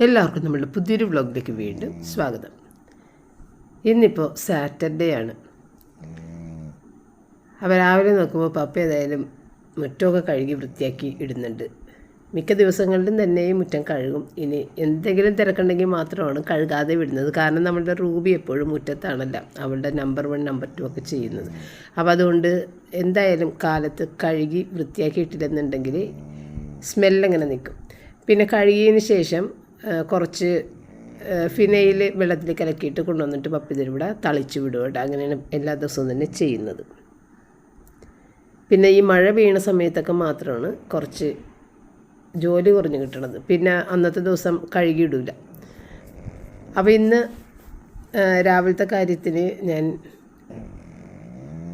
എല്ലാവർക്കും നമ്മളുടെ പുതിയൊരു വ്ളോഗിലേക്ക് വീണ്ടും സ്വാഗതം. ഇന്നിപ്പോൾ സാറ്റർഡേ ആണ്. അപ്പോൾ രാവിലെ നോക്കുമ്പോൾ പപ്പ ഏതായാലും മുറ്റമൊക്കെ കഴുകി വൃത്തിയാക്കി ഇടുന്നുണ്ട്. മിക്ക ദിവസങ്ങളിലും തന്നെ ഈ മുറ്റം കഴുകും. ഇനി എന്തെങ്കിലും തിരക്കുണ്ടെങ്കിൽ മാത്രമാണ് കഴുകാതെ വിടുന്നത്. കാരണം നമ്മളുടെ റൂബി എപ്പോഴും മുറ്റത്താണല്ല. അവളുടെ നമ്പർ വൺ നമ്പർ ടു ഒക്കെ ചെയ്യുന്നത്. അപ്പോൾ അതുകൊണ്ട് എന്തായാലും കാലത്ത് കഴുകി വൃത്തിയാക്കി ഇട്ടില്ലെന്നുണ്ടെങ്കിൽ സ്മെല്ലങ്ങനെ നിൽക്കും. പിന്നെ കഴുകിയതിന് ശേഷം കുറച്ച് ഫിനയിൽ വെള്ളത്തിൽ കലക്കിയിട്ട് കൊണ്ടുവന്നിട്ട് പപ്പിതിരിവിടെ തളിച്ച് വിടുക അങ്ങനെയാണ് എല്ലാ ദിവസവും തന്നെ ചെയ്യുന്നത്. പിന്നെ ഈ മഴ വീണ സമയത്തൊക്കെ മാത്രമാണ് കുറച്ച് ജോലി കുറഞ്ഞ് കിട്ടണത്. പിന്നെ അന്നത്തെ ദിവസം കഴുകിയിടില്ല അപ്പോൾ ഇന്ന് രാവിലത്തെ കാര്യത്തിന് ഞാൻ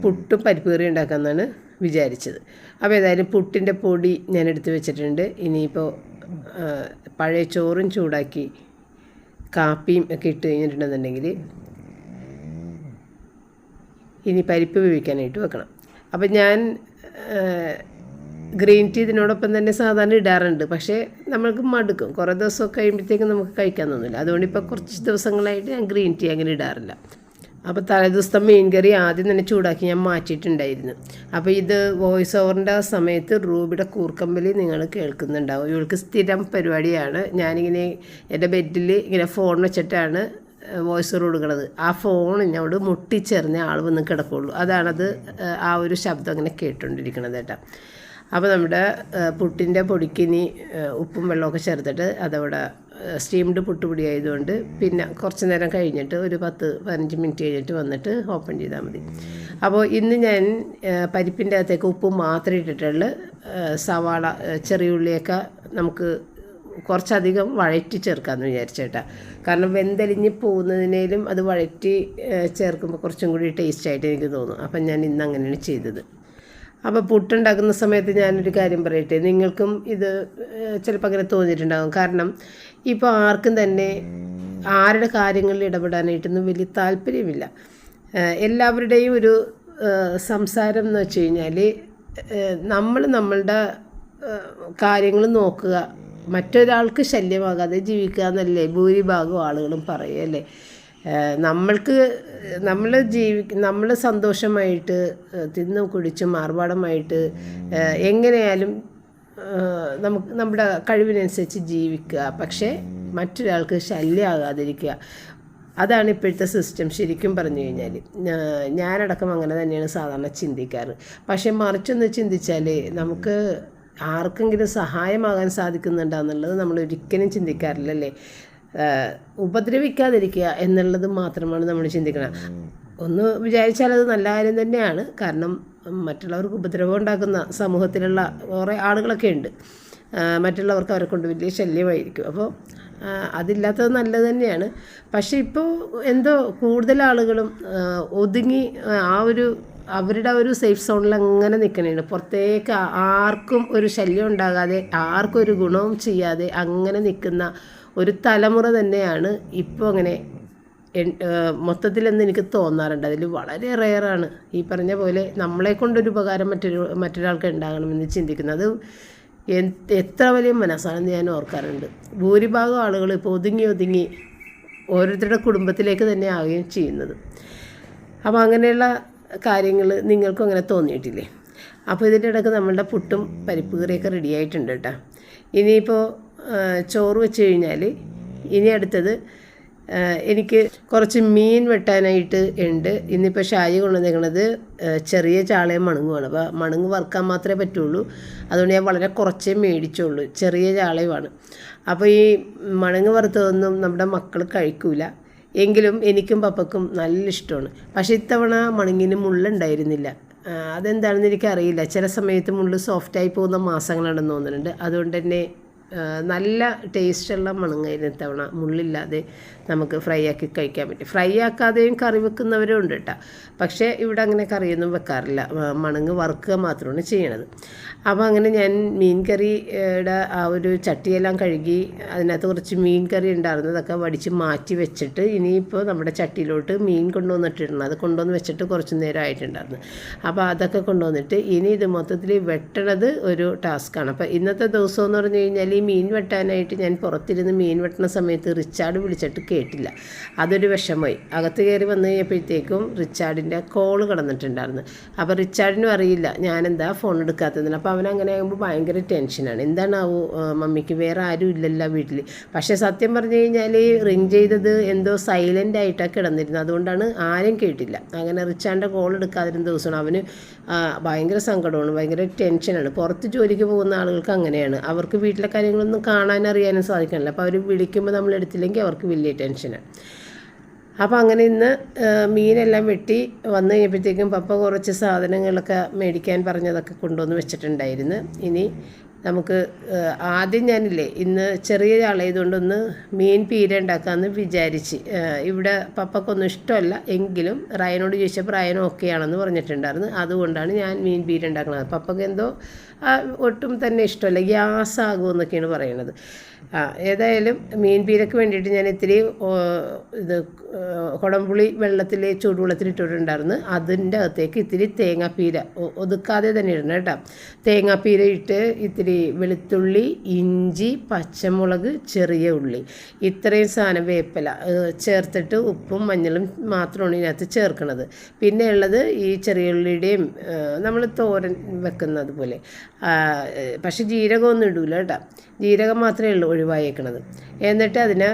പുട്ടും പരിപ്പ് കറി ഉണ്ടാക്കാമെന്നാണ് വിചാരിച്ചത്. അപ്പോൾ ഏതായാലും പുട്ടിന്റെ പൊടി ഞാൻ എടുത്ത് വെച്ചിട്ടുണ്ട്. ഇനിയിപ്പോൾ പഴയ ചോറും ചൂടാക്കി കാപ്പിയും ഒക്കെ ഇട്ട് കഴിഞ്ഞിട്ടുണ്ടെന്നുണ്ടെങ്കിൽ ഇനി പരിപ്പ് വേവിക്കാനായിട്ട് വെക്കണം. അപ്പം ഞാൻ ഗ്രീൻ ടീ ഇതിനോടൊപ്പം തന്നെ സാധാരണ ഇടാറുണ്ട്. പക്ഷേ നമ്മൾക്ക് മടുക്കും. കുറേ ദിവസമൊക്കെ കഴിയുമ്പോഴത്തേക്കും നമുക്ക് കഴിക്കാൻ തോന്നില്ല. അതുകൊണ്ട് ഇപ്പോൾ കുറച്ച് ദിവസങ്ങളായിട്ട് ഞാൻ ഗ്രീൻ ടീ അങ്ങനെ ഇടാറില്ല. അപ്പോൾ തലേദിവസത്തെ മീൻ കറി ആദ്യം തന്നെ ചൂടാക്കി ഞാൻ മാറ്റിയിട്ടുണ്ടായിരുന്നു. അപ്പോൾ ഇത് വോയിസ് ഓവറിന്റെ സമയത്ത് റൂബിയുടെ കൂർക്കമ്പലി നിങ്ങൾ കേൾക്കുന്നുണ്ടാവും. ഇവൾക്ക് സ്ഥിരം പരിപാടിയാണ്. ഞാനിങ്ങനെ എന്റെ ബെഡിൽ ഇങ്ങനെ ഫോൺ വെച്ചിട്ടാണ് വോയിസ് ഓവർ കൊടുക്കുന്നത് ആ ഫോൺ എന്നോട് മുട്ടിച്ചെറിഞ്ഞ ആൾ വന്ന് കിടക്കുള്ളൂ. അതാണത് ആ ഒരു ശബ്ദം അങ്ങനെ കേട്ടുകൊണ്ടിരിക്കുന്നത് കേട്ടോ. അപ്പോൾ നമ്മുടെ പുട്ടിന്റെ പൊടിക്കിനി ഉപ്പും വെള്ളമൊക്കെ ചേർത്തിട്ട് അതവിടെ സ്റ്റീംഡ് പുട്ടുപൊടി ആയതുകൊണ്ട് പിന്നെ കുറച്ച് നേരം കഴിഞ്ഞിട്ട് ഒരു പത്ത് പതിനഞ്ച് മിനിറ്റ് കഴിഞ്ഞിട്ട് വന്നിട്ട് ഓപ്പൺ ചെയ്താൽ മതി. അപ്പോൾ ഇന്ന് ഞാൻ പരിപ്പിന്റെ അകത്തേക്ക് ഉപ്പ് മാത്രമേ ഇട്ടിട്ടുള്ളൂ. സവാള ചെറിയ ഉള്ളിയൊക്കെ നമുക്ക് കുറച്ചധികം വഴറ്റി ചേർക്കാമെന്ന് വിചാരിച്ചേട്ടാ കാരണം വെന്തലിഞ്ഞ് പോകുന്നതിനേലും അത് വഴറ്റി ചേർക്കുമ്പോൾ കുറച്ചും കൂടി ടേസ്റ്റായിട്ട് എനിക്ക് തോന്നും. അപ്പം ഞാൻ ഇന്ന് അങ്ങനെയാണ് ചെയ്തത്. അപ്പോൾ പുട്ടുണ്ടാക്കുന്ന സമയത്ത് ഞാനൊരു കാര്യം പറയട്ടെ? നിങ്ങൾക്കും ഇത് ചിലപ്പോൾ അങ്ങനെ തോന്നിയിട്ടുണ്ടാകും. കാരണം ഇപ്പോൾ ആർക്കും തന്നെ ആരുടെ കാര്യങ്ങളിൽ ഇടപെടാനായിട്ടൊന്നും വലിയ താല്പര്യമില്ല. എല്ലാവരുടെയും ഒരു സംസാരം എന്ന് വെച്ച് കഴിഞ്ഞാൽ നമ്മൾ നമ്മളുടെ കാര്യങ്ങൾ നോക്കുക. മറ്റൊരാൾക്ക് ശല്യമാകാതെ ജീവിക്കുക എന്നല്ലേ ഭൂരിഭാഗം ആളുകളും പറയുമല്ലേ ഏഹ് നമ്മൾക്ക് നമ്മൾ ജീവി നമ്മൾ സന്തോഷമായിട്ട് തിന്നു കുടിച്ചും ആർഭാടമായിട്ട് എങ്ങനെയാലും നമുക്ക് നമ്മുടെ കഴിവിനനുസരിച്ച് ജീവിക്കുക. പക്ഷേ മറ്റൊരാൾക്ക് ശല്യമാകാതിരിക്കുക. അതാണ് ഇപ്പോഴത്തെ സിസ്റ്റം ശരിക്കും പറഞ്ഞു കഴിഞ്ഞാൽ ഞാനടക്കം അങ്ങനെ തന്നെയാണ് സാധാരണ ചിന്തിക്കാറ്. പക്ഷേ മറിച്ചൊന്ന് ചിന്തിച്ചാൽ നമുക്ക് ആർക്കെങ്കിലും സഹായമാകാൻ സാധിക്കുന്നുണ്ടെന്നുള്ളത് നമ്മൾ ഒരിക്കലും ചിന്തിക്കാറില്ലല്ലേ? ഉപദ്രവിക്കാതിരിക്കുക എന്നുള്ളത് മാത്രമാണ് നമ്മൾ ചിന്തിക്കുന്നത് ഒന്ന് വിചാരിച്ചാൽ അത് നല്ല കാര്യം തന്നെയാണ്. കാരണം മറ്റുള്ളവർക്ക് ഉപദ്രവം ഉണ്ടാക്കുന്ന സമൂഹത്തിലുള്ള കുറേ ആളുകളൊക്കെ ഉണ്ട്. മറ്റുള്ളവർക്ക് അവരെ കൊണ്ട് വലിയ ശല്യമായിരിക്കും. അപ്പോൾ അതില്ലാത്തത് നല്ലത് തന്നെയാണ്. പക്ഷേ ഇപ്പോൾ എന്തോ കൂടുതൽ ആളുകളും ഒതുങ്ങി ആ ഒരു അവരുടെ ഒരു സേഫ് സോണിൽ അങ്ങനെ നിൽക്കണേണ് പുറത്തേക്ക് ആർക്കും ഒരു ശല്യം ഉണ്ടാകാതെ ആർക്കും ഒരു ഗുണവും ചെയ്യാതെ അങ്ങനെ നിൽക്കുന്ന ഒരു തലമുറ തന്നെയാണ് ഇപ്പോൾ അങ്ങനെ മൊത്തത്തിലെന്ന് എനിക്ക് തോന്നാറുണ്ട്. അതിൽ വളരെ റെയറാണ്. ഈ പറഞ്ഞ പോലെ നമ്മളെ കൊണ്ടൊരു ഉപകാരം മറ്റൊരു മറ്റൊരാൾക്ക് ഉണ്ടാകണമെന്ന് ചിന്തിക്കുന്നത്. എത്ര വലിയ മനസ്സാണെന്ന് ഞാൻ ഓർക്കാറുണ്ട്. ഭൂരിഭാഗം ആളുകൾ ഇപ്പോൾ ഒതുങ്ങി ഒതുങ്ങി ഓരോരുത്തരുടെ കുടുംബത്തിലേക്ക് തന്നെ ആവുകയും ചെയ്യുന്നത്. അപ്പോൾ അങ്ങനെയുള്ള കാര്യങ്ങൾ നിങ്ങൾക്കും അങ്ങനെ തോന്നിയിട്ടില്ലേ? അപ്പോൾ ഇതിന്റെ ഇടയ്ക്ക് നമ്മളുടെ പുട്ടും പരിപ്പ് കറിയൊക്കെ കേട്ടോ. ഇനിയിപ്പോൾ ചോറ് വെച്ച് കഴിഞ്ഞാൽ ഇനി അടുത്തത് എനിക്ക് കുറച്ച് മീൻ വെട്ടാനായിട്ട് ഉണ്ട്. ഇന്നിപ്പോൾ ഷായി കൊണ്ടുവന്നേക്കണത് ചെറിയ ചാളയും മണങ്ങുമാണ് അപ്പോൾ മണങ്ങ് വറുക്കാൻ മാത്രമേ പറ്റുള്ളൂ. അതുകൊണ്ട് ഞാൻ വളരെ കുറച്ചേ മേടിച്ചുള്ളൂ. ചെറിയ ചാളയുമാണ്. അപ്പോൾ ഈ മണങ്ങ് വറുത്തതൊന്നും നമ്മുടെ മക്കൾ കഴിക്കൂല. എങ്കിലും എനിക്കും പപ്പക്കും നല്ല ഇഷ്ടമാണ്. പക്ഷേ ഇത്തവണ മണങ്ങിന് മുള്ളുണ്ടായിരുന്നില്ല. അതെന്താണെന്ന് എനിക്കറിയില്ല. ചില സമയത്ത് മുള്ള് സോഫ്റ്റായി പോകുന്ന മാസങ്ങളാണെന്ന് തോന്നുന്നുണ്ട്. അതുകൊണ്ട് തന്നെ നല്ല ടേസ്റ്റുള്ള മണങ്ങായിരുന്നു ഇത്തവണ. മുള്ളില്ലാതെ നമുക്ക് ഫ്രൈ ആക്കി കഴിക്കാൻ പറ്റും. ഫ്രൈ ആക്കാതെയും കറി വെക്കുന്നവരും ഉണ്ട് കേട്ടോ പക്ഷേ ഇവിടെ അങ്ങനെ കറിയൊന്നും വെക്കാറില്ല. മണങ്ങ് വറുക്കുക മാത്രമാണ് ചെയ്യണത്. അപ്പോൾ അങ്ങനെ ഞാൻ മീൻ കറിയുടെ ആ ഒരു ചട്ടിയെല്ലാം കഴുകി അതിനകത്ത് കുറച്ച് മീൻ കറി ഉണ്ടായിരുന്നതൊക്കെ വടിച്ച് മാറ്റി വെച്ചിട്ട് ഇനിയിപ്പോൾ നമ്മുടെ ചട്ടിയിലോട്ട് മീൻ കൊണ്ടുവന്നിട്ടിരുന്നു. അത് കൊണ്ടുവന്ന് വെച്ചിട്ട് കുറച്ച് നേരം ആയിട്ടുണ്ടായിരുന്നു. അപ്പോൾ അതൊക്കെ കൊണ്ടുവന്നിട്ട് ഇനി ഇത് മൊത്തത്തിൽ വെട്ടണത് ഒരു ടാസ്ക്കാണ് അപ്പോൾ ഇന്നത്തെ ദിവസം എന്ന് പറഞ്ഞു കഴിഞ്ഞാൽ ഈ മീൻ വെട്ടാനായിട്ട് ഞാൻ പുറത്തിരുന്ന് മീൻ വെട്ടണ സമയത്ത് റിച്ചാർഡ് വിളിച്ചിട്ട് കേട്ടില്ല. അതൊരു വിഷമമായി. അകത്ത് കയറി വന്നു കഴിഞ്ഞപ്പോഴത്തേക്കും റിച്ചാർഡിന്റെ കോൾ കിടന്നിട്ടുണ്ടായിരുന്നു. അപ്പോൾ റിച്ചാർഡിനും അറിയില്ല ഞാനെന്താ ഫോൺ എടുക്കാത്തതിന് അപ്പോൾ അവൻ അങ്ങനെ ആകുമ്പോൾ ഭയങ്കര ടെൻഷനാണ്. എന്താണാവോ മമ്മിക്ക് വേറെ ആരും ഇല്ലല്ലോ വീട്ടിൽ പക്ഷേ സത്യം പറഞ്ഞു കഴിഞ്ഞാൽ റിങ് ചെയ്തത് എന്തോ സൈലന്റ് ആയിട്ടാണ് കിടന്നിരുന്നത്. അതുകൊണ്ടാണ് ആരും കേട്ടില്ല. അങ്ങനെ റിച്ചാർഡിന്റെ കോൾ എടുക്കാതിരുന്ന ദിവസമാണ് അവന് ഭയങ്കര സങ്കടമാണ് ഭയങ്കര ടെൻഷനാണ്. പുറത്ത് ജോലിക്ക് പോകുന്ന ആളുകൾക്ക് അങ്ങനെയാണ്. അവർക്ക് വീട്ടിലെ കാര്യങ്ങളൊന്നും കാണാൻ അറിയാനും സാധിക്കണില്ല. അപ്പോൾ അവർ വിളിക്കുമ്പോൾ നമ്മൾ എടുത്തില്ലെങ്കിൽ അവർക്ക് വലിയ ടെൻഷനാണ് അപ്പോൾ അങ്ങനെ ഇന്ന് മീനെല്ലാം വെട്ടി വന്നു കഴിഞ്ഞപ്പോഴത്തേക്കും പപ്പ കുറച്ച് സാധനങ്ങളൊക്കെ മേടിക്കാൻ പറഞ്ഞതൊക്കെ കൊണ്ടുവന്ന് വെച്ചിട്ടുണ്ടായിരുന്നു. ഇനി നമുക്ക് ആദ്യം ഞാനില്ലേ ഇന്ന് ചെറിയ ആളായതുകൊണ്ടൊന്ന് മീൻ പീര ഉണ്ടാക്കാമെന്ന് വിചാരിച്ച്. ഇവിടെ പപ്പക്കൊന്നും ഇഷ്ടമല്ല. എങ്കിലും റയനോട് ചോദിച്ചപ്പോൾ റയൻ ഓക്കെ ആണെന്ന് പറഞ്ഞിട്ടുണ്ടായിരുന്നു. അതുകൊണ്ടാണ് ഞാൻ മീൻ പീര ഉണ്ടാക്കുന്നത് പപ്പക്ക് എന്തോ ഒട്ടും തന്നെ ഇഷ്ടമല്ല. ഗ്യാസ് ആകുമെന്നൊക്കെയാണ് പറയുന്നത്. ആ ഏതായാലും മീൻ പീരയ്ക്ക് വേണ്ടിയിട്ട് ഞാൻ ഇത്തിരി ഓ, ഇത് കുടംപുളി വെള്ളത്തിൽ ചൂടുവെള്ളത്തിൽ ഇട്ടിട്ടുണ്ടായിരുന്നു. അതിന്റെ അകത്തേക്ക് ഇത്തിരി തേങ്ങാപ്പീര ഒതുക്കാതെ തന്നെ ഇടണം കേട്ടോ. തേങ്ങാപ്പീര ഇട്ട് ഇത്തിരി വെളുത്തുള്ളി ഇഞ്ചി പച്ചമുളക് ചെറിയ ഉള്ളി. ഇത്രയും സാധനം വേപ്പില ചേർത്തിട്ട് ഉപ്പും മഞ്ഞളും മാത്രമാണ് ഇതിനകത്ത് ചേർക്കുന്നത് പിന്നെ ഉള്ളത് ഈ ചെറിയ ഉള്ളിയുടെയും നമ്മൾ തോരൻ വെക്കുന്നത് പോലെ. പക്ഷേ ജീരകമൊന്നും ഇടൂല കേട്ടോ. ജീരകം മാത്രമേ ഉള്ളൂ ഒഴിവായേക്കണത്. എന്നിട്ട് അതിന്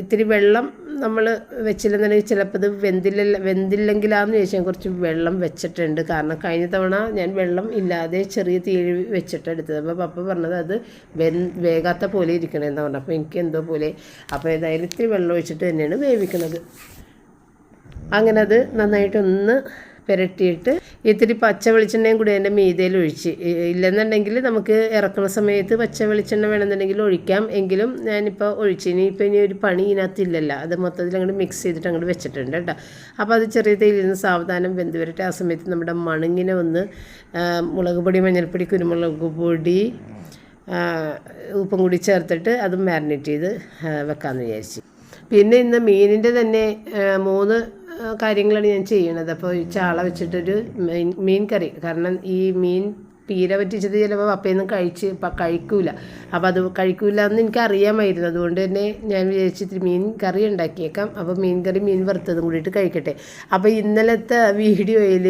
ഇത്തിരി വെള്ളം നമ്മൾ വെച്ചില്ലെന്നുണ്ടെങ്കിൽ ചിലപ്പോൾ ഇത് വെന്തില്ല വെന്തില്ലെങ്കിലാന്ന് ചോദിച്ചാൽ കുറച്ച് വെള്ളം വെച്ചിട്ടുണ്ട്. കാരണം കഴിഞ്ഞ തവണ ഞാൻ വെള്ളം ഇല്ലാതെ ചെറിയ തീ വെച്ചിട്ട് എടുത്തത്. അപ്പോൾ പപ്പ പറഞ്ഞത് അത് വെൻ വേകാത്ത പോലെ ഇരിക്കണമെന്ന് പറഞ്ഞു അപ്പോൾ എനിക്ക് എന്തോ പോലെ അപ്പോൾ ഏതായാലും ഇത്തിരി വെള്ളം ഒഴിച്ചിട്ട് തന്നെയാണ് വേവിക്കുന്നത് അങ്ങനെ അത് നന്നായിട്ടൊന്ന് പുരട്ടിയിട്ട് ഇത്തിരി പച്ച വെളിച്ചെണ്ണയും കൂടി അതിന്റെ മീതയിൽ ഒഴിച്ച്. ഇല്ലെന്നുണ്ടെങ്കിൽ നമുക്ക് ഇറക്കുന്ന സമയത്ത് പച്ച വെളിച്ചെണ്ണ വേണമെന്നുണ്ടെങ്കിൽ ഒഴിക്കാം. എങ്കിലും ഞാനിപ്പോൾ ഒഴിച്ച് ഇനിയിപ്പോൾ ഇനി ഒരു പണി ഇതിനകത്തില്ലല്ലോ. അത് മൊത്തത്തിൽ അങ്ങോട്ട് മിക്സ് ചെയ്തിട്ട് അങ്ങോട്ട് വെച്ചിട്ടുണ്ട് കേട്ടോ. അപ്പോൾ അത് ചെറിയ തേയിൽ നിന്ന് സാവധാനം വെന്ത് വരട്ടെ. ആ സമയത്ത് നമ്മുടെ മണുങ്ങിനെ ഒന്ന് മുളക് പൊടി മഞ്ഞൾപ്പൊടി കുരുമുളക് പൊടി ഉപ്പും കൂടി ചേർത്തിട്ട് അത് മാരിനേറ്റ് ചെയ്ത് വെക്കാമെന്ന് വിചാരിച്ചു. പിന്നെ ഇന്ന് മീനിന്റെ തന്നെ മൂന്ന് കാര്യങ്ങളാണ് ഞാൻ ചെയ്യണത് അപ്പോൾ ചാള വെച്ചിട്ടൊരു മീൻ മീൻ കറി. കാരണം ഈ മീൻ പീര പറ്റിച്ചത് ചിലപ്പോൾ പപ്പയൊന്നും കഴിച്ച് കഴിക്കൂല. അപ്പോൾ അത് കഴിക്കൂല എന്ന് എനിക്ക് അറിയാമായിരുന്നു അതുകൊണ്ട് തന്നെ ഞാൻ വിചാരിച്ചിട്ട് മീൻ കറി ഉണ്ടാക്കിയേക്കാം. അപ്പോൾ മീൻ കറി മീൻ വറുത്തതും കൂടിയിട്ട് കഴിക്കട്ടെ. അപ്പോൾ ഇന്നലത്തെ വീഡിയോയിൽ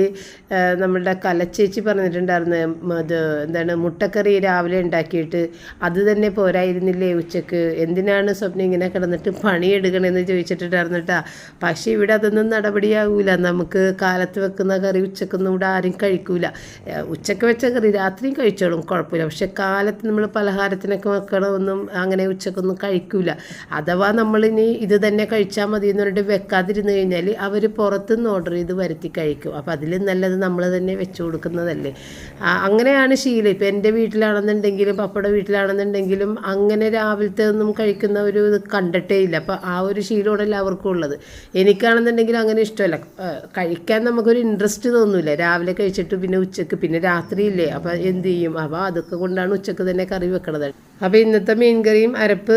നമ്മളുടെ കലച്ചേച്ചി പറഞ്ഞിട്ടുണ്ടായിരുന്നു അത് എന്താണ് മുട്ടക്കറി രാവിലെ ഉണ്ടാക്കിയിട്ട് അത് തന്നെ പോരായിരുന്നില്ലേ ഉച്ചയ്ക്ക്? എന്തിനാണ് സ്വപ്നം ഇങ്ങനെ കിടന്നിട്ട് പണിയെടുക്കണമെന്ന് ചോദിച്ചിട്ടുണ്ടായിരുന്നു കേട്ടോ പക്ഷേ ഇവിടെ അതൊന്നും നടപടിയാകൂല നമുക്ക് കാലത്ത് വെക്കുന്ന കറി ഉച്ചക്കൊന്നും ഇവിടെ ആരും കഴിക്കൂല. ഉച്ചയ്ക്ക് വെച്ച കറി രാത്രിയും കഴിച്ചോളും കുഴപ്പമില്ല. പക്ഷെ കാലത്ത് നമ്മൾ പലഹാരത്തിനൊക്കെ വെക്കണമൊന്നും അങ്ങനെ ഉച്ചക്കൊന്നും കഴിക്കില്ല അഥവാ നമ്മളിനി ഇത് തന്നെ കഴിച്ചാൽ മതി എന്ന് പറഞ്ഞിട്ട് വെക്കാതിരുന്ന് കഴിഞ്ഞാൽ അവർ പുറത്തുനിന്ന് ഓർഡർ ചെയ്ത് വരുത്തി കഴിക്കും. അപ്പോൾ അതിൽ നല്ലത് നമ്മൾ തന്നെ വെച്ച് കൊടുക്കുന്നതല്ലേ. അങ്ങനെയാണ് ശീലം. ഇപ്പം എന്റെ വീട്ടിലാണെന്നുണ്ടെങ്കിലും പപ്പയുടെ വീട്ടിലാണെന്നുണ്ടെങ്കിലും അങ്ങനെ രാവിലത്തെ ഒന്നും കഴിക്കുന്ന ഒരു ഇത് കണ്ടിട്ടേ ഇല്ല. അപ്പോൾ ആ ഒരു ശീലമാണ് എല്ലാവർക്കും ഉള്ളത്. എനിക്കാണെന്നുണ്ടെങ്കിലും അങ്ങനെ ഇഷ്ടമല്ല. കഴിക്കാൻ നമുക്കൊരു ഇൻട്രസ്റ്റ് തോന്നില്ല രാവിലെ കഴിച്ചിട്ട് പിന്നെ ഉച്ചയ്ക്ക് പിന്നെ രാത്രിയില്ലേ? അപ്പോൾ എന്ത് ചെയ്യും? അപ്പോൾ അതൊക്കെ കൊണ്ടാണ് ഉച്ചയ്ക്ക് തന്നെ കറി വെക്കണത്. അപ്പോൾ ഇന്നത്തെ മീൻ കറിയും അരപ്പ്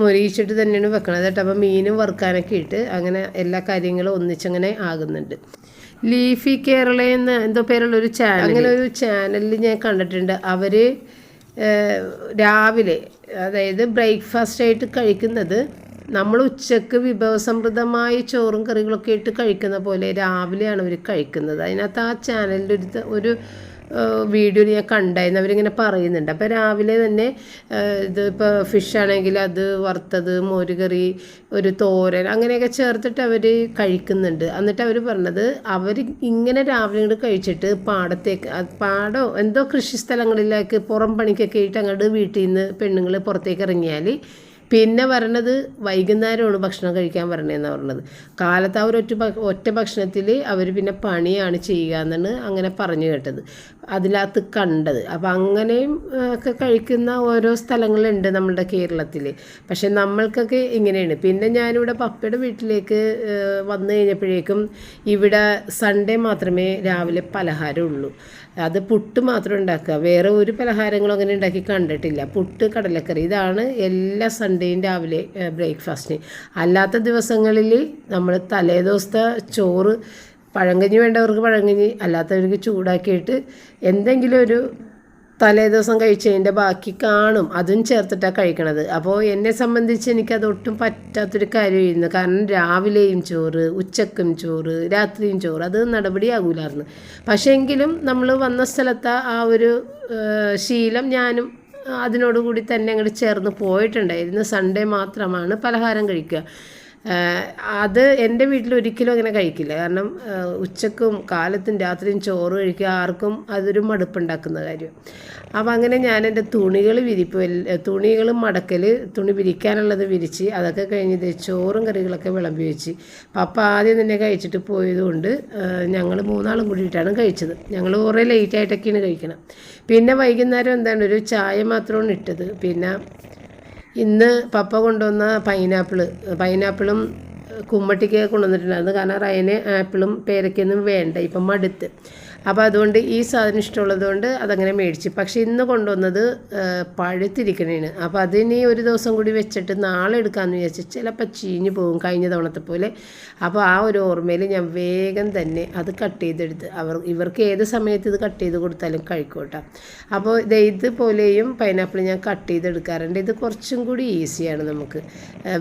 മൊരിയിച്ചിട്ട് തന്നെയാണ് വെക്കണത് കേട്ടോ. അപ്പോൾ മീനും വറുക്കാനൊക്കെ ഇട്ട് അങ്ങനെ എല്ലാ കാര്യങ്ങളും ഒന്നിച്ചങ്ങനെ ആകുന്നുണ്ട്. ലീഫി കേരള എന്ന എന്തോ പേരുള്ള ഒരു ചാനൽ അങ്ങനെ ഒരു ചാനലിൽ ഞാൻ കണ്ടിട്ടുണ്ട്. അവർ രാവിലെ അതായത് ബ്രേക്ക്ഫാസ്റ്റ് ആയിട്ട് കഴിക്കുന്നത് നമ്മൾ ഉച്ചയ്ക്ക് വിഭവസമൃദ്ധമായ ചോറും കറികളൊക്കെ ഇട്ട് കഴിക്കുന്ന പോലെ രാവിലെയാണ് അവർ കഴിക്കുന്നത്. അതിനകത്ത് ആ ചാനലിന്റെ ഒരു ഒരു വീഡിയോ ഞാൻ കണ്ടായിരുന്നു. അവരിങ്ങനെ പറയുന്നുണ്ട്. അപ്പോൾ രാവിലെ തന്നെ ഇത് ഫിഷ് ആണെങ്കിൽ അത് വറുത്തത് മോരുകറി ഒരു തോരൻ അങ്ങനെയൊക്കെ ചേർത്തിട്ട് അവർ കഴിക്കുന്നുണ്ട്. എന്നിട്ട് അവർ പറഞ്ഞത് അവർ ഇങ്ങനെ രാവിലെ ഇങ്ങോട്ട് കഴിച്ചിട്ട് പാടത്തേക്ക് പാടോ എന്തോ കൃഷി സ്ഥലങ്ങളിലേക്ക് പുറം പണിക്കൊക്കെ ആയിട്ട് അങ്ങോട്ട് വീട്ടിൽ നിന്ന് പെണ്ണുങ്ങൾ പുറത്തേക്ക് ഇറങ്ങിയാൽ പിന്നെ പറഞ്ഞത് വൈകുന്നേരമാണ് ഭക്ഷണം കഴിക്കാൻ പറഞ്ഞതെന്നാണ് പറഞ്ഞത് കാലത്ത് അവർ ഒറ്റ ഒറ്റ ഭക്ഷണത്തിൽ അവർ പിന്നെ പണിയാണ് ചെയ്യുക എന്നാണ് അങ്ങനെ പറഞ്ഞു കേട്ടത്. അതിനകത്ത് കണ്ടത്. അപ്പം അങ്ങനെയും ഒക്കെ കഴിക്കുന്ന ഓരോ സ്ഥലങ്ങളുണ്ട് നമ്മുടെ കേരളത്തിൽ പക്ഷെ നമ്മൾക്കൊക്കെ ഇങ്ങനെയാണ്. പിന്നെ ഞാനിവിടെ പപ്പയുടെ വീട്ടിലേക്ക് വന്നു കഴിഞ്ഞപ്പോഴേക്കും ഇവിടെ സൺഡേ മാത്രമേ രാവിലെ പലഹാരമുള്ളൂ. അത് പുട്ട് മാത്രം ഉണ്ടാക്കുക. വേറെ ഒരു പലഹാരങ്ങളും അങ്ങനെ ഉണ്ടാക്കി കണ്ടിട്ടില്ല. പുട്ട് കടലക്കറി ഇതാണ് എല്ലാ സൺഡേയും രാവിലെ ബ്രേക്ക്ഫാസ്റ്റിന് അല്ലാത്ത ദിവസങ്ങളിൽ നമ്മൾ തലേദിവസത്തെ ചോറ് പഴങ്കഞ്ഞി വേണ്ടവർക്ക് പഴങ്കഞ്ഞി അല്ലാത്തവർക്ക് ചൂടാക്കിയിട്ട് എന്തെങ്കിലും ഒരു തലേദിവസം കഴിച്ചതിന്റെ ബാക്കി കാണും. അതും ചേർത്തിട്ടാണ് കഴിക്കണത്. അപ്പോൾ എന്നെ സംബന്ധിച്ച് എനിക്കത് ഒട്ടും പറ്റാത്തൊരു കാര്യമായിരുന്നു. കാരണം രാവിലെയും ചോറ് ഉച്ചക്കും ചോറ് രാത്രിയും ചോറ് അത് നടപടിയാകൂലായിരുന്നു. പക്ഷേ എങ്കിലും നമ്മൾ വന്ന സ്ഥലത്ത് ആ ഒരു ശീലം ഞാനും അതിനോടുകൂടി തന്നെ അങ്ങോട്ട് ചേർന്ന് പോയിട്ടുണ്ടായിരുന്നു. സൺഡേ മാത്രമാണ് പലഹാരം കഴിക്കുക. അത് എന്റെ വീട്ടിൽ ഒരിക്കലും അങ്ങനെ കഴിക്കില്ല. കാരണം ഉച്ചക്കും കാലത്തും രാത്രിയും ചോറ് കഴിക്കുക ആർക്കും അതൊരു മടുപ്പുണ്ടാക്കുന്ന കാര്യം. അപ്പോൾ അങ്ങനെ ഞാൻ എന്റെ തുണികൾ വിരിപ്പ് തുണികൾ മടക്കൽ തുണി വിരിക്കാനുള്ളത് വിരിച്ച് അതൊക്കെ കഴിഞ്ഞ് ദേ ചോറും കറികളൊക്കെ വിളമ്പി വെച്ച്. പപ്പ ആദ്യം തന്നെ കഴിച്ചിട്ട് പോയതുകൊണ്ട് ഞങ്ങൾ മൂന്നാളും കൂടിയിട്ടാണ് കഴിച്ചത്. ഞങ്ങൾ കുറേ ലേറ്റായിട്ടൊക്കെയാണ് കഴിക്കണം. പിന്നെ വൈകുന്നേരം എന്താണ് ഒരു ചായ മാത്രമാണ് ഇട്ടത്. പിന്നെ ഇന്ന് പപ്പ കൊണ്ടുവന്ന പൈനാപ്പിൾ പൈനാപ്പിളും കുമ്മട്ടിക്ക് കൊണ്ടുവന്നിട്ടുണ്ടായിരുന്നു. കാരണം റയന് ആപ്പിളും പേരയ്ക്കൊന്നും വേണ്ട. ഇപ്പം മടുത്ത്. അപ്പോൾ അതുകൊണ്ട് ഈ സാധനം ഇഷ്ടമുള്ളത് കൊണ്ട് അതങ്ങനെ മേടിച്ച്. പക്ഷേ ഇന്ന് കൊണ്ടുവന്നത് പഴുത്തിരിക്കണേന്. അപ്പോൾ അതിനി ഒരു ദിവസം കൂടി വെച്ചിട്ട് നാളെ എടുക്കാമെന്ന് വിചാരിച്ചാൽ ചിലപ്പോൾ ചീഞ്ഞ് പോകും കഴിഞ്ഞ തവണത്തെ പോലെ. അപ്പോൾ ആ ഒരു ഓർമ്മയിൽ ഞാൻ വേഗം തന്നെ അത് കട്ട് ചെയ്തെടുത്ത് അവർ ഇവർക്ക് ഏത് സമയത്ത് ഇത് കട്ട് ചെയ്ത് കൊടുത്താലും കഴിക്കോട്ടെ. അപ്പോൾ ഇത് ഇതുപോലെയും പൈനാപ്പിൾ ഞാൻ കട്ട് ചെയ്തെടുക്കാറുണ്ട്. ഇത് കുറച്ചും കൂടി ഈസിയാണ് നമുക്ക്.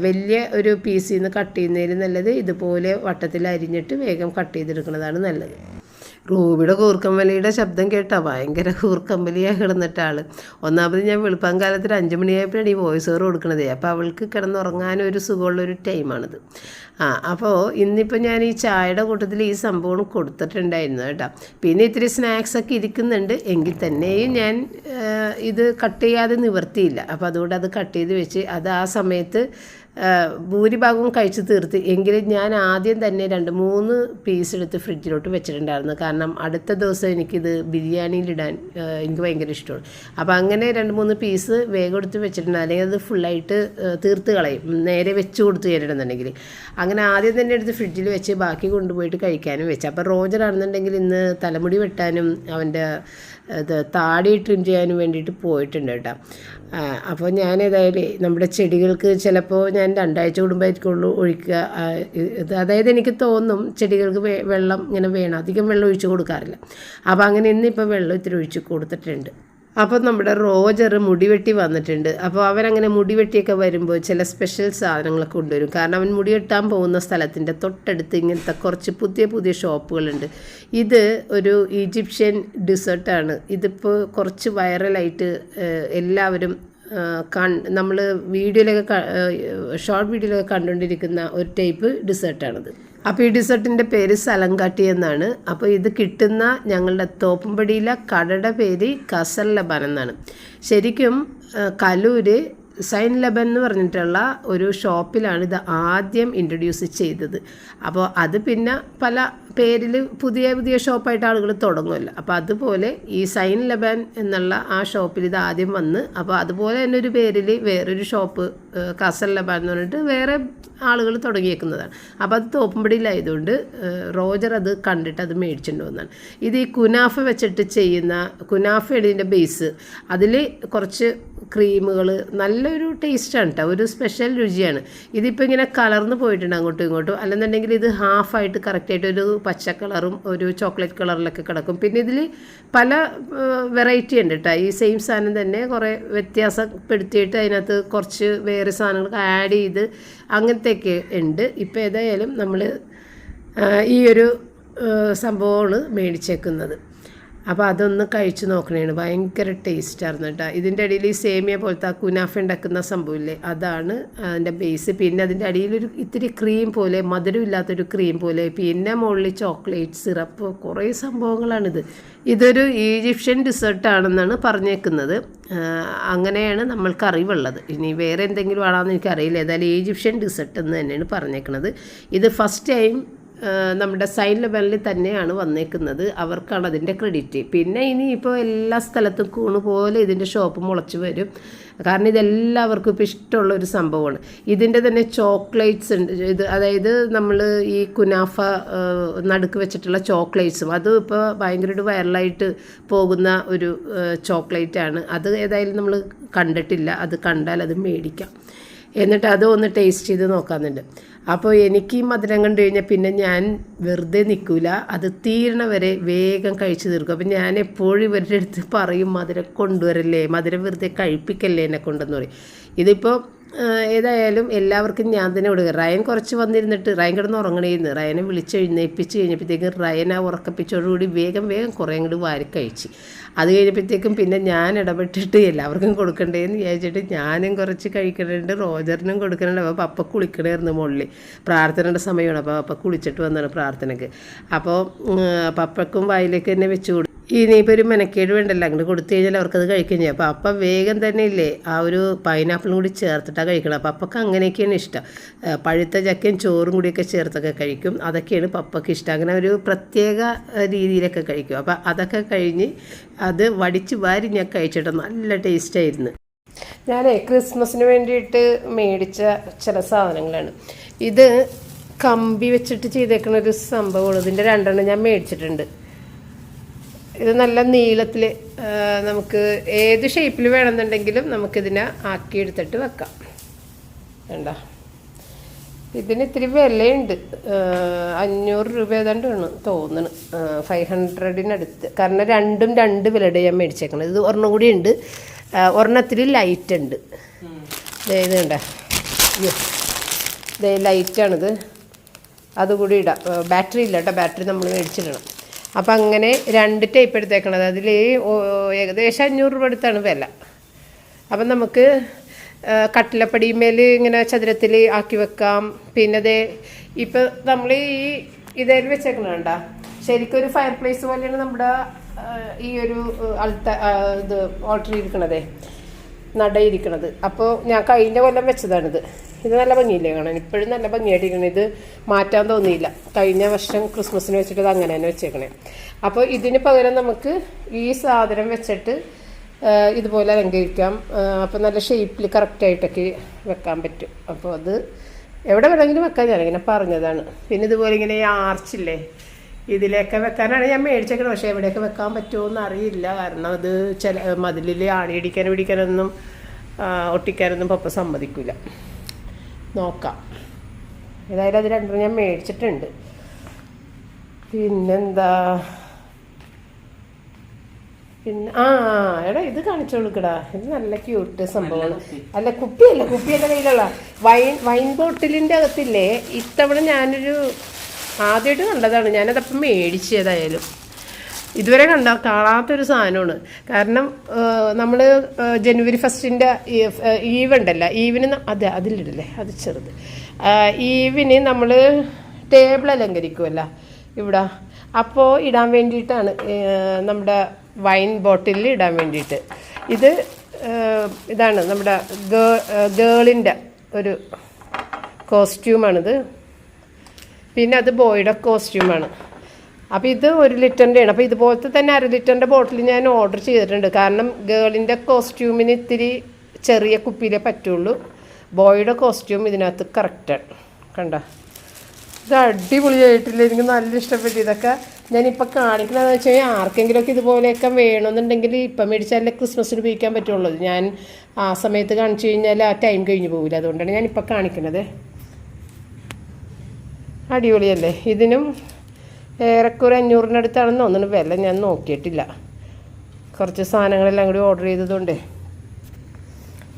വലിയ ഒരു പീസിൽ നിന്ന് കട്ട് ചെയ്യുന്നതിൽ നല്ലത് ഇതുപോലെ വട്ടത്തിൽ അരിഞ്ഞിട്ട് വേഗം കട്ട് ചെയ്തെടുക്കുന്നതാണ് നല്ലത്. റൂബിയുടെ കൂർക്കമ്പലിയുടെ ശബ്ദം കേട്ടാ. ഭയങ്കര കൂർക്കമ്പലിയാണ് കിടന്നിട്ട് ആൾ ഒന്നാമത് ഞാൻ വെളുപ്പം കാലത്ത് ഒരു അഞ്ച് മണിയായപ്പോഴാണ് ഈ വോയിസ് ഓവർ കൊടുക്കണത്. അപ്പോൾ അവൾക്ക് കിടന്നുറങ്ങാനൊരു സുഖമുള്ളൊരു ടൈമാണിത് ആ അപ്പോൾ ഇന്നിപ്പോൾ ഞാൻ ഈ ചായയുടെ കൂട്ടത്തിൽ ഈ സംഭവം കൊടുത്തിട്ടുണ്ടായിരുന്നു കേട്ടോ. പിന്നെ ഇത്തിരി സ്നാക്സൊക്കെ ഇരിക്കുന്നുണ്ട്. എങ്കിൽ തന്നെയും ഞാൻ ഇത് കട്ട് ചെയ്യാതെ നിവർത്തിയില്ല. അപ്പോൾ അതുകൊണ്ട് അത് കട്ട് ചെയ്ത് വെച്ച് അത് ആ സമയത്ത് ഭൂരിഭാഗവും കഴിച്ച് തീർത്ത്. എങ്കിലും ഞാൻ ആദ്യം തന്നെ രണ്ട് മൂന്ന് പീസ് എടുത്ത് ഫ്രിഡ്ജിലോട്ട് വെച്ചിട്ടുണ്ടായിരുന്നു. കാരണം അടുത്ത ദിവസം എനിക്കിത് ബിരിയാണിയിലിടാൻ എനിക്ക് ഭയങ്കര ഇഷ്ടമാണ്. അപ്പോൾ അങ്ങനെ രണ്ട് മൂന്ന് പീസ് വേഗം എടുത്ത് വെച്ചിട്ടുണ്ട്. അല്ലെങ്കിൽ അത് ഫുള്ളായിട്ട് തീർത്ത് കളയും. നേരെ വെച്ച് കൊടുത്ത് തരുന്നുണ്ടെങ്കിൽ അങ്ങനെ ആദ്യം തന്നെ എടുത്ത് ഫ്രിഡ്ജിൽ വെച്ച് ബാക്കി കൊണ്ടുപോയിട്ട് കഴിക്കാനും വെച്ച്. അപ്പോൾ റോജറാണെന്നുണ്ടെങ്കിൽ ഇന്ന് തലമുടി വെട്ടാനും അവന്റെ താടി ട്രിം ചെയ്യാൻ വേണ്ടിയിട്ട് പോയിട്ടുണ്ട് കേട്ടോ. അപ്പോൾ ഞാൻ ഏതായാലും നമ്മുടെ ചെടികൾക്ക് ചിലപ്പോൾ ഞാൻ രണ്ടാഴ്ച കൂടുമ്പോഴായിരിക്കുള്ളൂ ഒഴിക്കുക. ഇത് അതായത് എനിക്ക് തോന്നും ചെടികൾക്ക് വെള്ളം ഇങ്ങനെ വേണം. അധികം വെള്ളം ഒഴിച്ച് കൊടുക്കാറില്ല. അപ്പോൾ അങ്ങനെ ഇന്നിപ്പോൾ വെള്ളം ഇത്തിരി ഒഴിച്ച് കൊടുത്തിട്ടുണ്ട്. അപ്പോൾ നമ്മുടെ റോജർ മുടിവെട്ടി വന്നിട്ടുണ്ട്. അപ്പോൾ അവനങ്ങനെ മുടിവെട്ടിയൊക്കെ വരുമ്പോൾ ചില സ്പെഷ്യൽ സാധനങ്ങളൊക്കെ കൊണ്ടുവരും. കാരണം അവൻ മുടിവെട്ടാൻ പോകുന്ന സ്ഥലത്തിന്റെ തൊട്ടടുത്ത് ഇങ്ങനത്തെ കുറച്ച് പുതിയ പുതിയ ഷോപ്പുകളുണ്ട്. ഇത് ഒരു ഈജിപ്ഷ്യൻ ഡിസേർട്ടാണ് ഇതിപ്പോൾ കുറച്ച് വൈറലായിട്ട് എല്ലാവരും നമ്മൾ വീഡിയോയിലൊക്കെ ഷോർട്ട് വീഡിയോയിലൊക്കെ കണ്ടുകൊണ്ടിരിക്കുന്ന ഒരു ടൈപ്പ് ഡിസേർട്ടാണിത് അപ്പോൾ ഈ ഡിസേർട്ടിന്റെ പേര് സലങ്കാട്ടി എന്നാണ്. അപ്പോൾ ഇത് കിട്ടുന്ന ഞങ്ങളുടെ തോപ്പുംപടിയിലെ കടയുടെ പേര് കസൽ ലബാൻ എന്നാണ്. ശരിക്കും കലൂർ സൈൻ ലബൻ എന്ന് പറഞ്ഞിട്ടുള്ള ഒരു ഷോപ്പിലാണ് ഇത് ആദ്യം ഇൻട്രൊഡ്യൂസ് ചെയ്തത്. അപ്പോൾ അത് പിന്നെ പല പേരിൽ പുതിയ പുതിയ ഷോപ്പായിട്ട് ആളുകൾ തുടങ്ങുമല്ലോ. അപ്പോൾ അതുപോലെ ഈ സൈൻ ലബൻ എന്നുള്ള ആ ഷോപ്പിൽ ഇത് ആദ്യം വന്ന് അപ്പോൾ അതുപോലെ തന്നെ ഒരു പേരിൽ വേറൊരു ഷോപ്പ് കസൽ ലബാൻ എന്ന് പറഞ്ഞിട്ട് വേറെ ആളുകൾ തുടങ്ങിയേക്കുന്നതാണ്. അപ്പോൾ അത് തോപ്പുംപടിയിലായതുകൊണ്ട് റോജർ അത് കണ്ടിട്ട് അത് മേടിച്ചിട്ട് വന്നാണ്. ഇത് ഈ കുനാഫ വെച്ചിട്ട് ചെയ്യുന്ന കുനാഫയാണ് ഇതിന്റെ ബേസ് അതിൽ കുറച്ച് ക്രീമുകൾ നല്ലൊരു ടേസ്റ്റാണ് കേട്ടോ ഒരു സ്പെഷ്യൽ രുചിയാണ്. ഇതിപ്പോൾ ഇങ്ങനെ കലർന്ന് പോയിട്ടുണ്ട് അങ്ങോട്ടും ഇങ്ങോട്ടും. അല്ലെന്നുണ്ടെങ്കിൽ ഇത് ഹാഫായിട്ട് കറക്റ്റായിട്ട് ഒരു പച്ച കളറും ഒരു ചോക്ലേറ്റ് കളറിലൊക്കെ കിടക്കും. പിന്നെ ഇതിൽ പല വെറൈറ്റി ഉണ്ട് കേട്ടോ ഈ സെയിം സാധനം തന്നെ കുറേ വ്യത്യാസപ്പെടുത്തിയിട്ട് അതിനകത്ത് കുറച്ച് വേറെ സാധനങ്ങളൊക്കെ ആഡ് ചെയ്ത് അങ്ങനത്തെയൊക്കെ ഉണ്ട്. ഇപ്പോൾ ഏതായാലും നമ്മൾ ഈ ഒരു സംഭവമാണ് മേടിച്ചേക്കുന്നത്. അപ്പോൾ അതൊന്ന് കഴിച്ച് നോക്കണേണ്. ഭയങ്കര ടേസ്റ്റായിരുന്നു കേട്ടോ ഇതിന്റെ അടിയിൽ ഈ സേമിയ പോലത്തെ ആ കുനാഫ ഉണ്ടാക്കുന്ന സംഭവമില്ലേ? അതാണ് അതിന്റെ ബേസ് പിന്നെ അതിന്റെ അടിയിലൊരു ഇത്തിരി ക്രീം പോലെ മധുരമില്ലാത്തൊരു ക്രീം പോലെ പിന്നെ മുകളിൽ ചോക്ലേറ്റ് സിറപ്പ് കുറേ സംഭവങ്ങളാണിത്. ഇതൊരു ഈജിപ്ഷ്യൻ ഡിസേർട്ടാണെന്നാണ് പറഞ്ഞേക്കുന്നത്. അങ്ങനെയാണ് നമ്മൾക്ക് അറിവുള്ളത്. ഇനി വേറെ എന്തെങ്കിലും ആണെന്ന് എനിക്കറിയില്ല. ഏതായാലും ഈജിപ്ഷ്യൻ ഡിസേർട്ട് എന്ന് തന്നെയാണ് പറഞ്ഞേക്കുന്നത് ഇത് ഫസ്റ്റ് ടൈം നമ്മുടെ സൈൻ ലെവലിൽ തന്നെയാണ് വന്നേക്കുന്നത്. അവർക്കാണ് അതിന്റെ ക്രെഡിറ്റ്. പിന്നെ ഇനി ഇപ്പോൾ എല്ലാ സ്ഥലത്തും കൂണ് പോലെ ഇതിന്റെ ഷോപ്പ് മുളച്ച് വരും. കാരണം ഇതെല്ലാവർക്കും ഇപ്പോൾ ഇഷ്ടമുള്ള ഒരു സംഭവമാണ്. ഇതിന്റെ തന്നെ ചോക്ലേറ്റ്സ് ഉണ്ട്. ഇത് അതായത് നമ്മൾ ഈ കുനാഫ നടുക്ക് വെച്ചിട്ടുള്ള ചോക്ലേറ്റ്സും അത് ഇപ്പോൾ ഭയങ്കര ഒരു വൈറലായിട്ട് പോകുന്ന ഒരു ചോക്ലേറ്റ് ആണ് അത് ഏതായാലും നമ്മൾ കണ്ടിട്ടില്ല. അത് കണ്ടാൽ അത് മേടിക്കാം. എന്നിട്ട് അത് ഒന്ന് ടേസ്റ്റ് ചെയ്ത് നോക്കാമെന്നുണ്ട് അപ്പോൾ എനിക്ക് ഈ മധുരം കണ്ടു കഴിഞ്ഞാൽ പിന്നെ ഞാൻ വെറുതെ നിൽക്കില്ല അത് തീരണ വരെ വേഗം കഴിച്ചു തീർക്കും. അപ്പം ഞാൻ എപ്പോഴും ഇവരുടെ അടുത്ത് പറയും മധുരം കൊണ്ടുവരല്ലേ? മധുരം വെറുതെ കഴിപ്പിക്കല്ലേ എന്നെ കൊണ്ടെന്ന് പറയും. ഇതിപ്പോൾ ഏതായാലും എല്ലാവർക്കും ഞാൻ തന്നെ കൊടുക്കുക റയൻ കുറച്ച് വന്നിരുന്നിട്ട് റയൻ കിടന്ന് ഉറങ്ങണേന്ന്. റയനെ വിളിച്ച് എഴുന്നേപ്പിച്ച് കഴിഞ്ഞപ്പോഴത്തേക്കും റയൻ ആ ഉറക്കപ്പിച്ചോടുകൂടി വേഗം വേഗം കുറേ അങ്ങോട്ട് വാരി കഴിച്ച്. അത് കഴിഞ്ഞപ്പോഴത്തേക്കും പിന്നെ ഞാൻ ഇടപെട്ടിട്ട് എല്ലാവർക്കും കൊടുക്കണ്ടേന്ന് വിചാരിച്ചിട്ട് ഞാനും കുറച്ച് കഴിക്കണുണ്ട് റോജറിനും കൊടുക്കണുണ്ട്. അപ്പോൾ പപ്പ കുളിക്കണമായിരുന്നു മുകളിൽ. പ്രാർത്ഥനയുടെ സമയമാണ് അപ്പോൾ പപ്പ കുളിച്ചിട്ട് വന്നാണ് പ്രാർത്ഥനയ്ക്ക് അപ്പോൾ പപ്പക്കും വായിലേക്ക് തന്നെ വെച്ച് കൊടുക്കും ഇനിയിപ്പോൾ ഒരു മെനക്കേട് വേണ്ടല്ലോ. അങ്ങോട്ട് കൊടുത്തു കഴിഞ്ഞാൽ അവർക്കത് കഴിക്കുകയും ചെയ്യും. അപ്പോൾ അപ്പം വേഗം തന്നെ ഇല്ലേ ആ ഒരു പൈനാപ്പിളും കൂടി ചേർത്തിട്ടാണ് കഴിക്കണം അപ്പോൾ പപ്പക്ക് അങ്ങനെയൊക്കെയാണ് ഇഷ്ടം. പഴുത്ത ചക്കയും ചോറും കൂടിയൊക്കെ ചേർത്തൊക്കെ കഴിക്കും. അതൊക്കെയാണ് പപ്പക്ക് ഇഷ്ടം. അങ്ങനെ ഒരു പ്രത്യേക രീതിയിലൊക്കെ കഴിക്കും. അപ്പോൾ അതൊക്കെ കഴിഞ്ഞ് അത് വടിച്ച് വാരി ഞാൻ കഴിച്ചിട്ട് നല്ല ടേസ്റ്റായിരുന്നു ഞാൻ ക്രിസ്മസിന് വേണ്ടിയിട്ട് മേടിച്ച ചില സാധനങ്ങളാണ്. ഇത് കമ്പി വെച്ചിട്ട് ചെയ്തേക്കുന്ന ഒരു സംഭവമാണ് ഇതിന്റെ രണ്ടെണ്ണം ഞാൻ മേടിച്ചിട്ടുണ്ട്. ഇത് നല്ല നീളത്തിൽ നമുക്ക് ഏത് ഷേപ്പിൽ വേണമെന്നുണ്ടെങ്കിലും നമുക്കിതിനെ ആക്കിയെടുത്തിട്ട് വെക്കാം. വേണ്ട ഇതിന് ഇത്തിരി വിലയുണ്ട്. അഞ്ഞൂറ് രൂപ ഏതാണ്ട് വേണം തോന്നുന്നു ഫൈവ് ഹൺഡ്രഡിനടുത്ത് കാരണം രണ്ടും രണ്ട് വിലയുടെ ഞാൻ മേടിച്ചേക്കണം. ഇത് ഒരെണ്ണം കൂടി ഉണ്ട്. ഒരെണ്ണത്തിൽ ലൈറ്റ് ഉണ്ട്. ഇത് കണ്ട? ലൈറ്റാണിത് അതുകൂടി ഇടാം. ബാറ്ററി ഇല്ല കേട്ടോ. ബാറ്ററി നമ്മൾ മേടിച്ചിടണം. അപ്പം അങ്ങനെ രണ്ട് ടൈപ്പ് എടുത്തേക്കണത്. അതിൽ ഏകദേശം അഞ്ഞൂറ് രൂപ അടുത്താണ് വില. അപ്പം നമുക്ക് കട്ടിലപ്പടിമേൽ ഇങ്ങനെ ചതുരത്തിൽ ആക്കി വെക്കാം. പിന്നെ ദേ ഇപ്പം നമ്മൾ ഈ ഇതേൽ വെച്ചേക്കണണ്ട ശരിക്കും ഒരു ഫയർ പ്ലേസ് പോലെയാണ് നമ്മുടെ ഈ ഒരു അൾത്ത ഇത് ഓൾട്ടർ ഇരിക്കണതേ. നടയിരിക്കണത് അപ്പോൾ ഞാൻ കഴിഞ്ഞ കൊല്ലം വെച്ചതാണിത്. ഇത് നല്ല ഭംഗിയില്ലേ കാണാൻ? ഇപ്പോഴും നല്ല ഭംഗിയായിട്ടിരിക്കണം ഇത് മാറ്റാൻ തോന്നിയില്ല. കഴിഞ്ഞ വർഷം ക്രിസ്മസിന് വെച്ചിട്ട് ഇത് അങ്ങനെ തന്നെ വെച്ചേക്കണേ. അപ്പോൾ ഇതിന് പകരം നമുക്ക് ഈ സാധനം വെച്ചിട്ട് ഇതുപോലെ അലങ്കരിക്കാം. അപ്പോൾ നല്ല ഷേപ്പിൽ കറക്റ്റായിട്ടൊക്കെ വെക്കാൻ പറ്റും. അപ്പോൾ അത് എവിടെ വേണമെങ്കിലും വെക്കാൻ ഞാനിങ്ങനെ പറഞ്ഞതാണ്. പിന്നെ ഇതുപോലെ ഇങ്ങനെ ഈ ആർച്ചില്ലേ ഇതിലേക്ക് വെക്കാനാണ് ഞാൻ മേടിച്ചേക്കുന്നത് പക്ഷേ എവിടെയൊക്കെ വെക്കാൻ പറ്റുമോ അറിയില്ല. കാരണം അത് ചില മതിലിൽ ആണിയടിക്കാനും പിടിക്കാനൊന്നും ഒട്ടിക്കാനൊന്നും പപ്പ സമ്മതിക്കില്ല നോക്കാം. ഏതായാലും അത് രണ്ടും ഞാൻ മേടിച്ചിട്ടുണ്ട്. പിന്നെന്താ? പിന്നെ ആ എടാ ഇത് കാണിച്ചു കൊടുക്കടാ ഇത് നല്ല ക്യൂട്ട് സംഭവമാണ്. അല്ല കുപ്പിയല്ല കുപ്പിയല്ല കയ്യിലുള്ള. വൈൻ വൈൻ ബോട്ടിലിന്റെ അകത്തില്ലേ? ഇത്തവണ ഞാനൊരു ആദ്യമായിട്ട് കണ്ടതാണ്. ഞാനതപ്പം മേടിച്ചതായാലും. ഇതുവരെ കണ്ട കാണാത്തൊരു സാധനമാണ്. കാരണം നമ്മൾ ജനുവരി ഫസ്റ്റിന്റെ ഈവ് ഉണ്ടല്ലോ. ഈവിന് അതെ അതിലിടല്ലേ അത് ചെറുത്. ഈവിന് നമ്മൾ ടേബിൾ അലങ്കരിക്കുമല്ലോ ഇവിടെ. അപ്പോൾ ഇടാൻ വേണ്ടിയിട്ടാണ് നമ്മുടെ വൈൻ ബോട്ടിലിൽ ഇടാൻ വേണ്ടിയിട്ട്. ഇത് ഇതാണ് നമ്മുടെ ഗേളിന്റെ ഒരു കോസ്റ്റ്യൂമാണിത് പിന്നെ അത് ബോയുടെ കോസ്റ്റ്യൂമാണ് അപ്പോൾ ഇത് ഒരു ലിറ്ററിന്റെയാണ് അപ്പോൾ ഇതുപോലത്തെ തന്നെ അര ലിറ്ററിന്റെ ബോട്ടിൽ ഞാൻ ഓർഡർ ചെയ്തിട്ടുണ്ട്. കാരണം ഗേളിന്റെ കോസ്റ്റ്യൂമിന് ഇത്തിരി ചെറിയ കുപ്പിയിലേ പറ്റുള്ളൂ. ബോയുടെ കോസ്റ്റ്യൂം ഇതിനകത്ത് കറക്റ്റാണ് കണ്ട? ഇത് അടിപൊളിയായിട്ടില്ല? എനിക്ക് നല്ല ഇഷ്ടപ്പെട്ടു ഇതൊക്കെ. ഞാനിപ്പോൾ കാണിക്കുന്നതെന്ന് വെച്ച് കഴിഞ്ഞാൽ ആർക്കെങ്കിലുമൊക്കെ ഇതുപോലെയൊക്കെ വേണമെന്നുണ്ടെങ്കിൽ ഇപ്പം മേടിച്ചാലേ ക്രിസ്മസിന് ഉപയോഗിക്കാൻ പറ്റുള്ളൂ. ഞാൻ ആ സമയത്ത് കാണിച്ചു കഴിഞ്ഞാൽ ആ ടൈം കഴിഞ്ഞ് പോകില്ല അതുകൊണ്ടാണ് ഞാനിപ്പോൾ കാണിക്കുന്നത് അടിപൊളിയല്ലേ? ഇതിനും ഏറെക്കുറെ അഞ്ഞൂറിനടുത്താണെന്ന് തോന്നുന്നു. വില ഞാൻ നോക്കിയിട്ടില്ല. കുറച്ച് സാധനങ്ങളെല്ലാം കൂടി ഓർഡർ ചെയ്തതുകൊണ്ട്.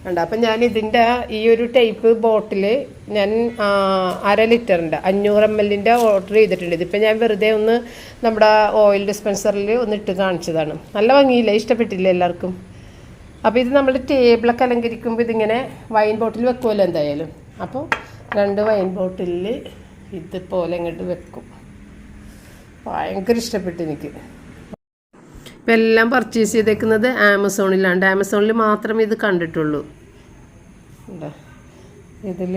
ഉണ്ട് അപ്പം ഞാൻ ഇതിന്റെ ഈ ഒരു ടൈപ്പ് ബോട്ടിൽ ഞാൻ അര ലിറ്ററിന്റെ അഞ്ഞൂറ് എം എല്ലിന്റെ ഓർഡർ ചെയ്തിട്ടുണ്ട്. ഇതിപ്പോൾ ഞാൻ വെറുതെ ഒന്ന് നമ്മുടെ ഓയിൽ ഡിസ്പെൻസറിൽ ഒന്ന് ഇട്ട് കാണിച്ചതാണ്. നല്ല ഭംഗിയില്ല? ഇഷ്ടപ്പെട്ടില്ല എല്ലാവർക്കും? അപ്പോൾ ഇത് നമ്മൾ ടേബിളൊക്കെ അലങ്കരിക്കുമ്പോൾ ഇതിങ്ങനെ വൈൻ ബോട്ടിൽ വെക്കുമല്ലോ എന്തായാലും. അപ്പോൾ രണ്ട് വൈൻ ബോട്ടിലിൽ ഇതുപോലെ ഇങ്ങോട്ട് വെക്കും. ഭയങ്കര ഇഷ്ടപ്പെട്ടു എനിക്ക്. ഇപ്പം എല്ലാം പർച്ചേസ് ചെയ്തേക്കുന്നത് ആമസോണിലാണ് ആമസോണിൽ മാത്രമേ ഇത് കണ്ടിട്ടുള്ളൂ. ഇതിൽ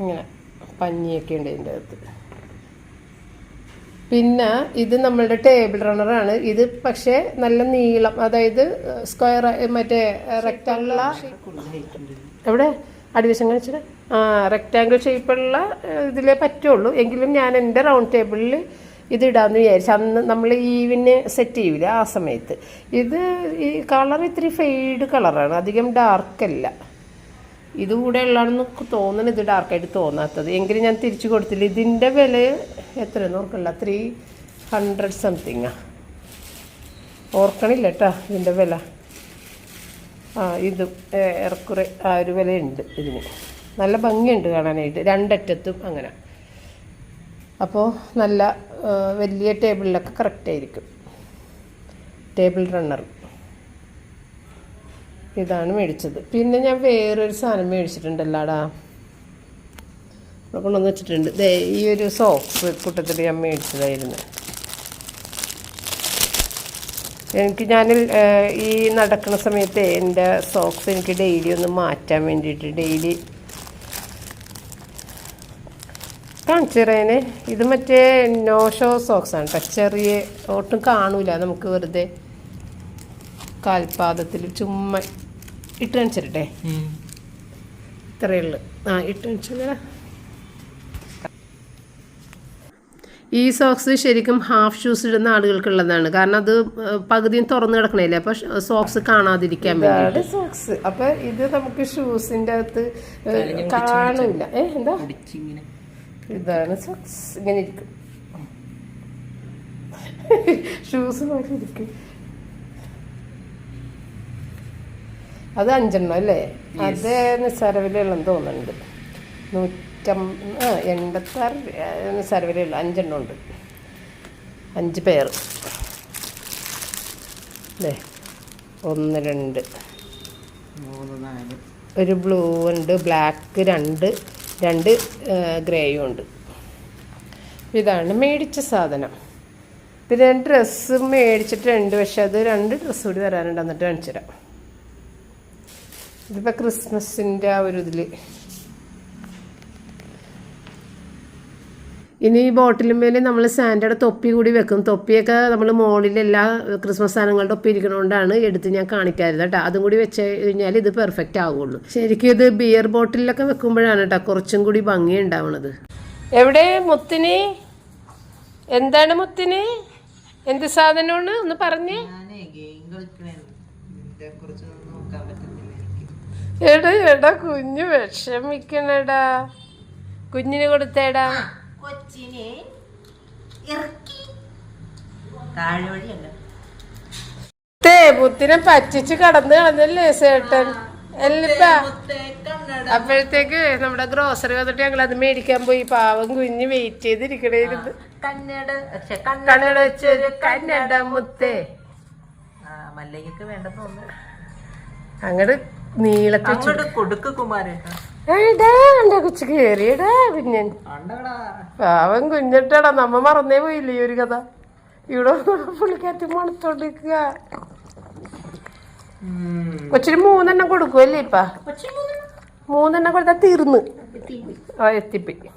ഇങ്ങനെ പഞ്ഞിയൊക്കെ ഉണ്ട് ഇതിന്റെ അകത്ത്. പിന്നെ ഇത് നമ്മളുടെ ടേബിൾ റണ്ണറാണ് ഇത് പക്ഷേ നല്ല നീളം അതായത് സ്ക്വയർ മറ്റേ റെക്റ്റാങ്കുള്ള എവിടെ? അടിവശം കാണിച്ചത് ആ റെക്റ്റാങ്കിൾ ഷേപ്പുള്ള ഇതിലേ പറ്റുള്ളൂ. എങ്കിലും ഞാൻ എന്റെ റൗണ്ട് ടേബിളിൽ ഇത് ഇടാമെന്ന് വിചാരിച്ചു. അന്ന് നമ്മൾ ഈവിന് സെറ്റ് ചെയ്യൂല ആ സമയത്ത്. ഇത് ഈ കളർ ഇത്തിരി ഫെയ്ഡ് കളറാണ് അധികം ഡാർക്കല്ല ഇതുകൂടെ ഇത് കൂടെ ഉള്ളതാണെന്ന് തോന്നണത് ഡാർക്കായിട്ട് തോന്നാത്തത്. എങ്കിലും ഞാൻ തിരിച്ചു കൊടുത്തില്ല. ഇതിന്റെ വില എത്ര ഓർക്കല്ല ത്രീ ഹൺഡ്രഡ് സംതിങ്ങാ ഓർക്കണില്ല കേട്ടോ ഇതിന്റെ വില. ആ ഇത് ഏറെക്കുറെ ആ ഒരു വിലയുണ്ട് ഇതിന്. നല്ല ഭംഗിയുണ്ട് കാണാനായിട്ട്. രണ്ടറ്റത്തും അങ്ങനെ. അപ്പോൾ നല്ല വലിയ ടേബിളിലൊക്കെ കറക്റ്റ് ആയിരിക്കും. ടേബിൾ റണ്ണർ ഇതാണ് മേടിച്ചത്. പിന്നെ ഞാൻ വേറൊരു സാധനം മേടിച്ചിട്ടുണ്ടല്ലാടാ. ഇവിടെ കൊണ്ടുവന്ന് വെച്ചിട്ടുണ്ട്. ദേ ഈ ഒരു സോക്സ് കൂട്ടത്തിൽ ഞാൻ മേടിച്ചതായിരുന്നു. എനിക്ക് ഞാൻ ഈ നടക്കുന്ന സമയത്ത് എന്റെ സോക്സ് എനിക്ക് ഡെയിലി ഒന്ന് മാറ്റാൻ വേണ്ടിയിട്ട് ഡെയിലി കാണിച്ചിറേനെ ഇത് മറ്റേ നോ ഷോ സോക്സ് ആണ്. കേട്ടോ ചെറിയ ഒട്ടും കാണൂല. നമുക്ക് വെറുതെ കാൽപാദത്തിൽ ചുമ്മ ഇട്ട് കാണിച്ചിരട്ടെ? ഇത്രയേ ഉള്ളു. ആ ഇട്ട് കാണിച്ചാ ഈ സോക്സ് ശരിക്കും ഹാഫ് ഷൂസ് ഇടുന്ന ആളുകൾക്കുള്ളതാണ്. കാരണം അത് പകുതിയും തുറന്നു കിടക്കണില്ലേ? അപ്പൊ സോക്സ് കാണാതിരിക്കാൻ വേണ്ടി സോക്സ് അപ്പൊ ഇത് നമുക്ക് ഷൂസിന്റെ അകത്ത് ഏഹ്, കാണൂല. ഏ എന്താ? ഇതാണ് സോക്സ് ഇങ്ങനെ ഇരിക്കും. ഷൂസ് മാറ്റി ഇരിക്കും. അത് അഞ്ചെണ്ണം അല്ലേ? അത് നിസ്സാര വിലയുള്ളെന്ന് തോന്നുന്നുണ്ട്. നൂറ്റം ആ എൺപത്താറ് നിസ്സാരവിലുള്ള നിസ്സാര വിലയുള്ള അഞ്ചെണ്ണം ഉണ്ട്. അഞ്ച് പേർ അല്ലേ ഒന്ന് രണ്ട്. ഒരു ബ്ലൂ ഉണ്ട് ബ്ലാക്ക് രണ്ട്. രണ്ട് ഗ്രേയും ഉണ്ട്. ഇതാണ് മേടിച്ച സാധനം. പിന്നെ രണ്ട് ഡ്രസ്സ് മേടിച്ചിട്ടുണ്ട് പക്ഷെ അത് രണ്ട് ഡ്രസ്സ് കൂടി വരാനുണ്ടെന്നിട്ട് കാണിച്ചു തരാം ഇതിപ്പോൾ ക്രിസ്മസിന്റെ ആ ഒരു ഇതിൽ ഇനി ഈ ബോട്ടിലുമേൽ നമ്മൾ സാൻഡയുടെ തൊപ്പി കൂടി വെക്കും. തൊപ്പിയൊക്കെ നമ്മൾ മോളിൽ എല്ലാ ക്രിസ്മസ് സാധനങ്ങളുടെ ഒപ്പം ഇരിക്കണോണ്ടാണ് എടുത്ത് ഞാൻ കാണിക്കാറുണ്ട് കേട്ടോ. അതും കൂടി വെച്ച് കഴിഞ്ഞാൽ ഇത് പെർഫെക്റ്റ് ആവുള്ളൂ. ശരിക്കും ഇത് ബിയർ ബോട്ടിലൊക്കെ വെക്കുമ്പോഴാണ് കേട്ടോ കുറച്ചും കൂടി ഭംഗി ഉണ്ടാവുന്നത് എവിടെ മുത്തിന്? എന്താണ് മുത്തിന്? എന്ത് സാധനമാണ്? ഒന്ന് പറഞ്ഞേ. എടാ എടാ കുഞ്ഞു വിഷമിക്കണടാ. കുഞ്ഞിന് കൊടുത്തേടാ. കൊച്ചിനെ ഇറക്കി. താഴെ വഴിയല്ല തേ മുത്തിനെ പറ്റിച്ച് കടന്ന് കളഞ്ഞല്ലേ സേട്ടൻ? അപ്പോഴത്തേക്ക് നമ്മുടെ ഗ്രോസറി വന്നിട്ട് ഞങ്ങൾ അത് മേടിക്കാൻ പോയി. പാവം കുഞ്ഞ് വെയിറ്റ് ചെയ്തിരിക്കണേരുന്നു കന്നഡ കണ്ണട വെച്ചൊരു കന്നഡ മുത്തേ. മല്ലയ്ക്ക് വേണ്ടെന്ന് തോന്നുന്നു. അങ്ങട് നീളത്തിൽ അങ്ങോട്ട് കൊടുക്ക് കുമാരേട്ടാ. കൊച്ചു കേറിയടാ കുഞ്ഞൻ. പാവൻ പാവം കുഞ്ഞിട്ടടാ. നമ്മ മറന്നേ പോയില്ലേ ഈ ഒരു കഥ? ഇവിടെ പുള്ളിക്കാറ്റ് മണത്തോണ്ടിരിക്കുക കൊച്ചിന് മൂന്നെണ്ണം കൊടുക്കുമല്ലേ ഇപ്പ? മൂന്നെണ്ണം? കൊടുത്താൽ തീർന്ന്. ആ എത്തിപ്പോയി.